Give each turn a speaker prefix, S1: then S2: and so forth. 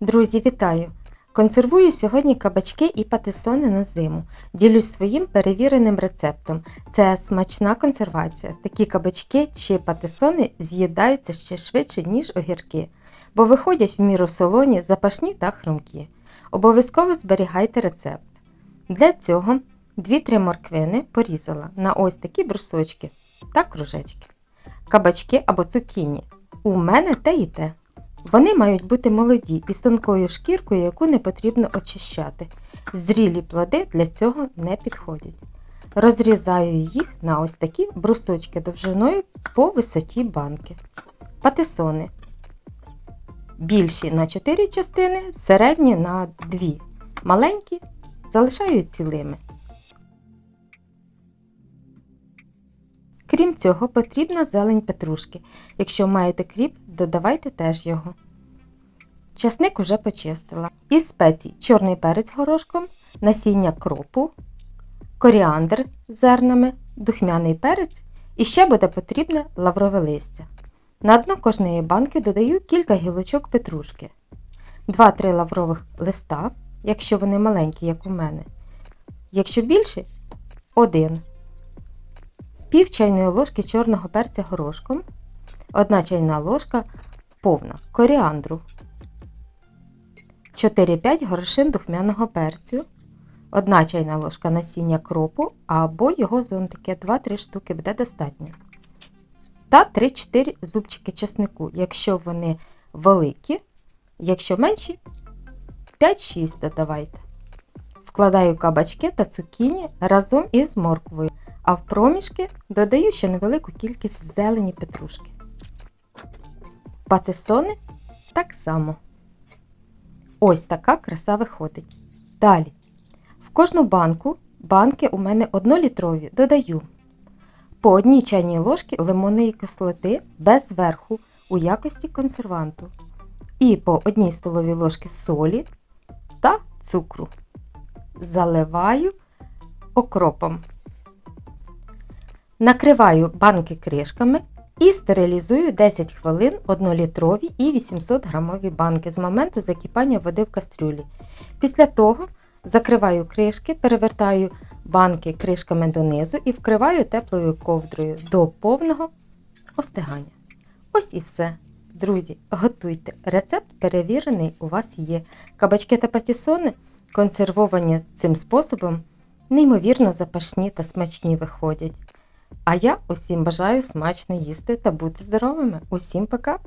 S1: Друзі, вітаю! Консервую сьогодні кабачки і патисони на зиму. Ділюсь своїм перевіреним рецептом. Це смачна консервація. Такі кабачки чи патисони з'їдаються ще швидше, ніж огірки, бо виходять в міру солоні, запашні та хрумкі. Обов'язково зберігайте рецепт. Для цього 2-3 морквини порізала на ось такі брусочки та кружечки. Кабачки або цукіні. У мене те і те. Вони мають бути молоді і з тонкою шкіркою, яку не потрібно очищати. Зрілі плоди для цього не підходять. Розрізаю їх на ось такі брусочки довжиною по висоті банки. Патисони. Більші на 4 частини, середні на 2. Маленькі залишаю цілими. Крім цього, потрібна зелень петрушки. Якщо маєте кріп, додавайте теж його. Часник уже почистила. Із спецій чорний перець горошком, насіння кропу, коріандр з зернами, духмяний перець і ще буде потрібне лаврове листя. На дно кожної банки додаю кілька гілочок петрушки, 2-3 лаврових листа, якщо вони маленькі, як у мене. Якщо більші, один пів чайної ложки чорного перця горошком, 1 чайна ложка повна коріандру, 4-5 горошин духмяного перцю, 1 чайна ложка насіння кропу або його зонтики. 2-3 штуки буде достатньо. Та 3-4 зубчики чеснику, якщо вони великі, якщо менші, 5-6 додавайте. Вкладаю кабачки та цукіні разом із морквою а в проміжки додаю ще невелику кількість зелені петрушки. Патисони так само. Ось така краса виходить. Далі. В кожну банку, банки у мене 1-літрові, додаю по одній чайній ложці лимонної кислоти без верху у якості консерванту. І по одній столовій ложці солі та цукру. Заливаю окропом. Накриваю банки кришками і стерилізую 10 хвилин 1-літрові і 800 грамові банки з моменту закипання води в кастрюлі. Після того закриваю кришки, перевертаю банки кришками донизу і вкриваю теплою ковдрою до повного остигання. Ось і все. Друзі, готуйте. Рецепт перевірений у вас є. Кабачки та патісони, консервовані цим способом, неймовірно запашні та смачні виходять. А я усім бажаю смачно їсти та бути здоровими. Усім пока!